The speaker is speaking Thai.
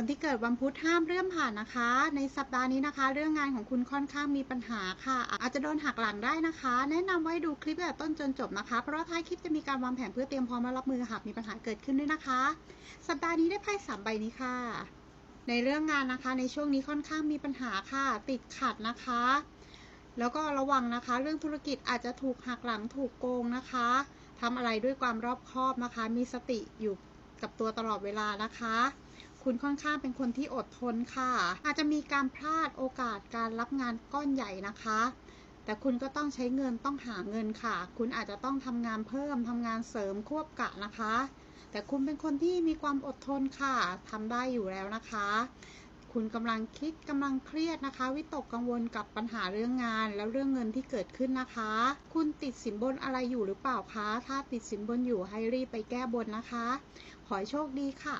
คนที่เกิดวันพุธห้ามเลื่อนผ่านนะคะ ในสัปดาห์นี้นะคะ เรื่องงานของคุณค่อนข้างมีปัญหาค่ะ อาจจะโดนหักหลังได้นะคะ แนะนำไว้ดูคลิปตั้งแต่ต้นจนจบนะคะ เพราะท้ายคลิปจะมีการวางแผนเพื่อเตรียมพร้อมมารับมือหากมีปัญหาเกิดขึ้นด้วยนะคะ สัปดาห์นี้ได้ไพ่สามใบนี้ค่ะ ในเรื่องงานนะคะ ในช่วงนี้ค่อนข้างมีปัญหาค่ะ ติดขัดนะคะ แล้วก็ระวังนะคะ เรื่องธุรกิจอาจจะถูกหักหลังถูกโกงนะคะทำอะไรด้วยความรอบคอบนะคะ มีสติอยู่กับตัวตลอดเวลานะคะ คุณค่อนข้างเป็นคนที่อดทนค่ะ อาจจะมีการพลาดโอกาสการรับงานก้อนใหญ่นะคะ แต่คุณก็ต้องใช้เงินต้องหาเงินค่ะ คุณอาจจะต้องทำงานเพิ่มทำงานเสริมควบกะนะคะ แต่คุณเป็นคนที่มีความอดทนค่ะทำได้อยู่แล้วนะคะคุณกำลังคิดกำลังเครียดนะคะ วิตกกังวลกับปัญหาเรื่องงานแล้วเรื่องเงินที่เกิดขึ้นนะคะ คุณติดสินบนอะไรอยู่หรือเปล่าคะ ถ้าติดสินบนอยู่ให้รีบไปแก้บนนะคะ ขอให้โชคดีค่ะ